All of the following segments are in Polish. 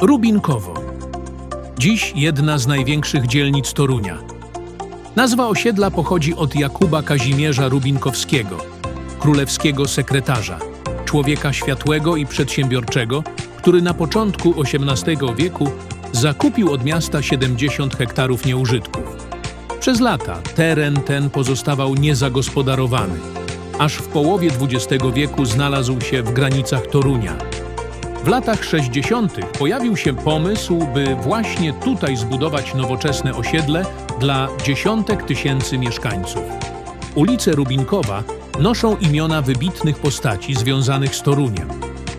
Rubinkowo. Dziś jedna z największych dzielnic Torunia. Nazwa osiedla pochodzi od Jakuba Kazimierza Rubinkowskiego, królewskiego sekretarza, człowieka światłego i przedsiębiorczego, który na początku XVIII wieku zakupił od miasta 70 hektarów nieużytków. Przez lata teren ten pozostawał niezagospodarowany, aż w połowie XX wieku znalazł się w granicach Torunia. W latach 60. pojawił się pomysł, by właśnie tutaj zbudować nowoczesne osiedle dla dziesiątek tysięcy mieszkańców. Ulice Rubinkowa noszą imiona wybitnych postaci związanych z Toruniem.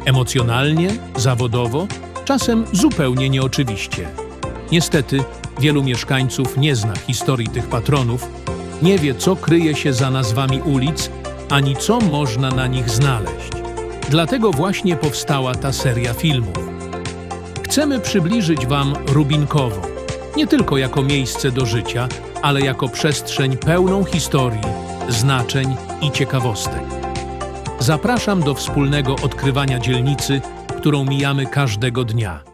Emocjonalnie, zawodowo, czasem zupełnie nieoczywiście. Niestety, wielu mieszkańców nie zna historii tych patronów, nie wie, co kryje się za nazwami ulic, ani co można na nich znaleźć. Dlatego właśnie powstała ta seria filmów. Chcemy przybliżyć Wam Rubinkowo, nie tylko jako miejsce do życia, ale jako przestrzeń pełną historii, znaczeń i ciekawostek. Zapraszam do wspólnego odkrywania dzielnicy, którą mijamy każdego dnia.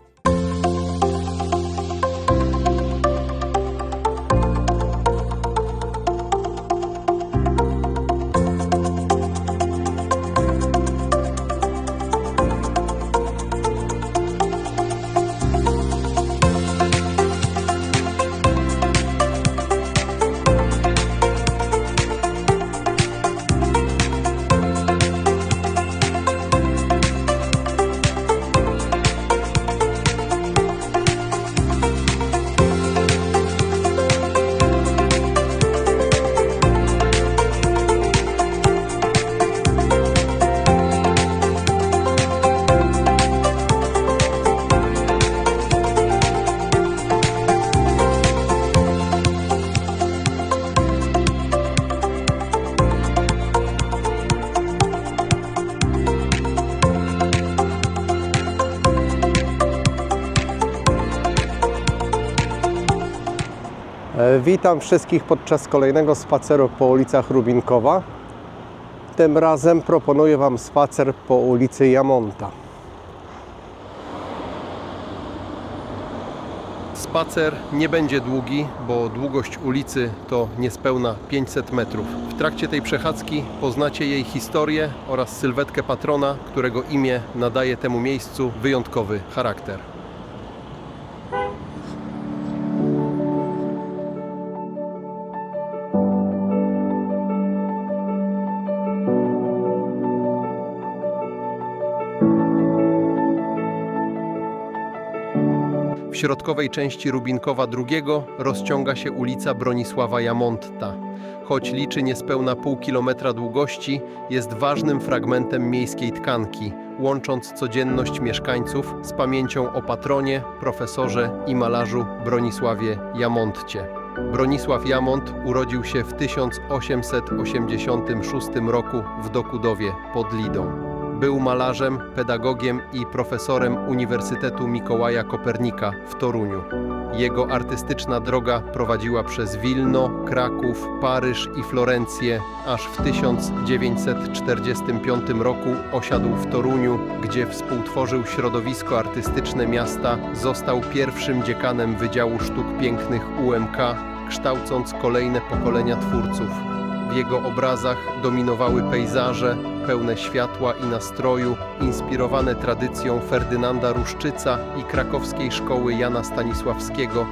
Witam wszystkich podczas kolejnego spaceru po ulicach Rubinkowa. Tym razem proponuję Wam spacer po ulicy Jamonta. Spacer nie będzie długi, bo długość ulicy to niespełna 500 metrów. W trakcie tej przechadzki poznacie jej historię oraz sylwetkę patrona, którego imię nadaje temu miejscu wyjątkowy charakter. W środkowej części Rubinkowa II rozciąga się ulica Bronisława Jamonta. Choć liczy niespełna pół kilometra długości, jest ważnym fragmentem miejskiej tkanki, łącząc codzienność mieszkańców z pamięcią o patronie, profesorze i malarzu Bronisławie Jamontcie. Bronisław Jamont urodził się w 1886 roku w Dokudowie pod Lidą. Był malarzem, pedagogiem i profesorem Uniwersytetu Mikołaja Kopernika w Toruniu. Jego artystyczna droga prowadziła przez Wilno, Kraków, Paryż i Florencję, aż w 1945 roku osiadł w Toruniu, gdzie współtworzył środowisko artystyczne miasta, został pierwszym dziekanem Wydziału Sztuk Pięknych UMK, kształcąc kolejne pokolenia twórców. W jego obrazach dominowały pejzaże pełne światła i nastroju, inspirowane tradycją Ferdynanda Ruszczyca i krakowskiej szkoły Jana Stanisławskiego.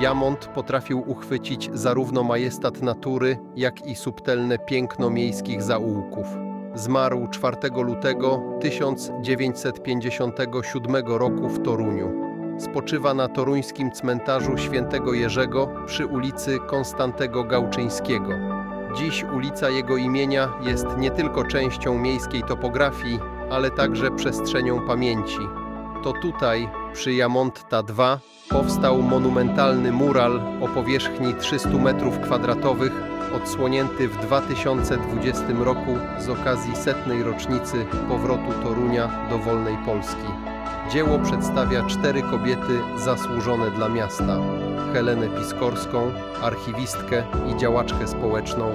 Jamont potrafił uchwycić zarówno majestat natury, jak i subtelne piękno miejskich zaułków. Zmarł 4 lutego 1957 roku w Toruniu. Spoczywa na toruńskim cmentarzu Świętego Jerzego przy ulicy Konstantego Gałczyńskiego. Dziś ulica jego imienia jest nie tylko częścią miejskiej topografii, ale także przestrzenią pamięci. To tutaj, przy Jamonta II, powstał monumentalny mural o powierzchni 300 m2, odsłonięty w 2020 roku z okazji setnej rocznicy powrotu Torunia do wolnej Polski. Dzieło przedstawia cztery kobiety zasłużone dla miasta. Helenę Piskorską, archiwistkę i działaczkę społeczną,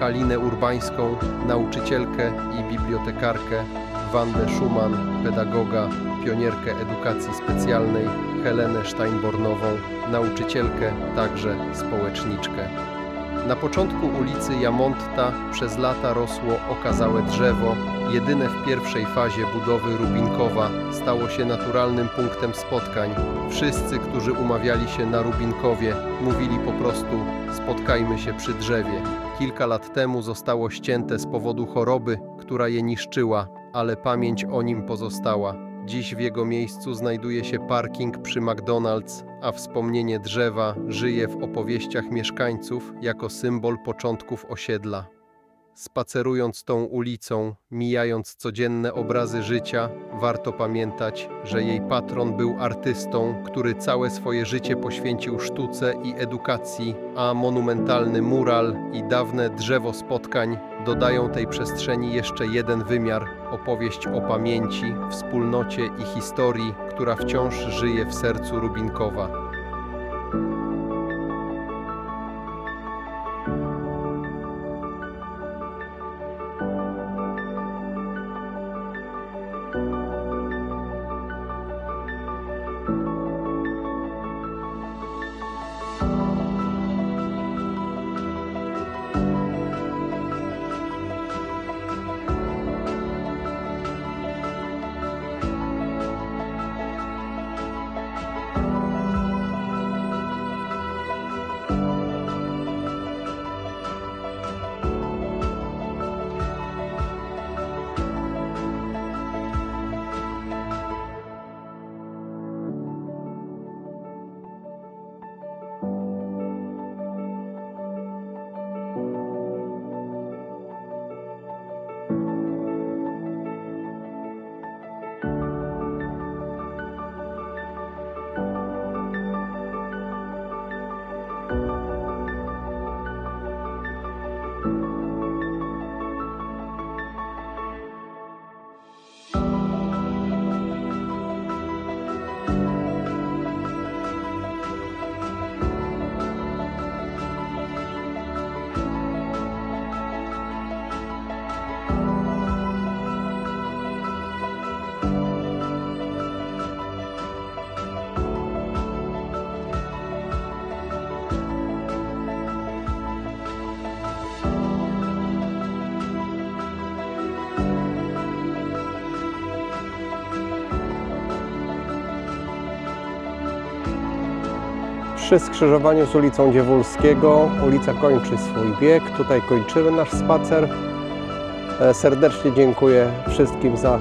Halinę Urbańską, nauczycielkę i bibliotekarkę, Wandę Schumann, pedagoga, pionierkę edukacji specjalnej, Helenę Steinbornową, nauczycielkę, także społeczniczkę. Na początku ulicy Jamonta przez lata rosło okazałe drzewo. Jedyne w pierwszej fazie budowy Rubinkowa stało się naturalnym punktem spotkań. Wszyscy, którzy umawiali się na Rubinkowie, mówili po prostu spotkajmy się przy drzewie. Kilka lat temu zostało ścięte z powodu choroby, która je niszczyła, ale pamięć o nim pozostała. Dziś w jego miejscu znajduje się parking przy McDonald's, a wspomnienie drzewa żyje w opowieściach mieszkańców jako symbol początków osiedla. Spacerując tą ulicą, mijając codzienne obrazy życia, warto pamiętać, że jej patron był artystą, który całe swoje życie poświęcił sztuce i edukacji, a monumentalny mural i dawne drzewo spotkań dodają tej przestrzeni jeszcze jeden wymiar opowieść o pamięci, wspólnocie i historii, która wciąż żyje w sercu Rubinkowa. Przy skrzyżowaniu z ulicą Dziewulskiego ulica kończy swój bieg. Tutaj kończymy nasz spacer. E, Serdecznie dziękuję wszystkim za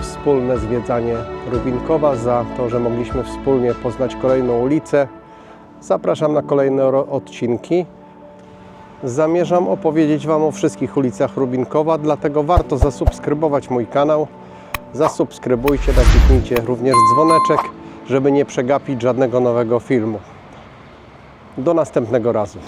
wspólne zwiedzanie Rubinkowa, za to, że mogliśmy wspólnie poznać kolejną ulicę. Zapraszam na kolejne odcinki. Zamierzam opowiedzieć Wam o wszystkich ulicach Rubinkowa, dlatego warto zasubskrybować mój kanał. Zasubskrybujcie, naciśnijcie również dzwoneczek, żeby nie przegapić żadnego nowego filmu. Do następnego razu.